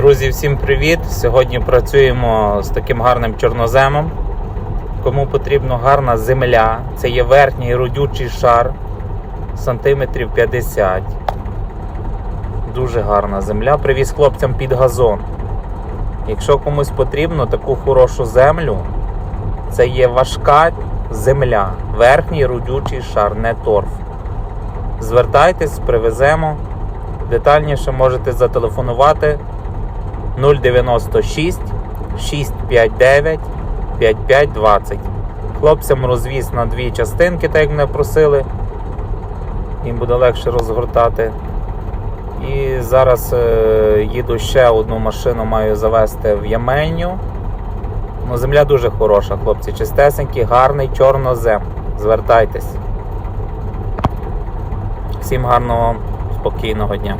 Друзі, всім привіт! Сьогодні працюємо з таким гарним чорноземом. Кому потрібна гарна земля, це є верхній родючий шар сантиметрів 50. Дуже гарна земля. Привіз хлопцям під газон. Якщо комусь потрібно таку хорошу землю, це є важка земля, верхній родючий шар, не торф. Звертайтесь, привеземо. Детальніше можете зателефонувати 096 659 5520. Хлопцям розвіз на дві частинки, так як мене просили. Їм буде легше розгортати. І зараз е, їду ще одну машину, маю завести в Ямельню. Ну, земля дуже хороша, хлопці. Чистесенький, гарний чорнозем. Звертайтесь. Всім гарного, спокійного дня.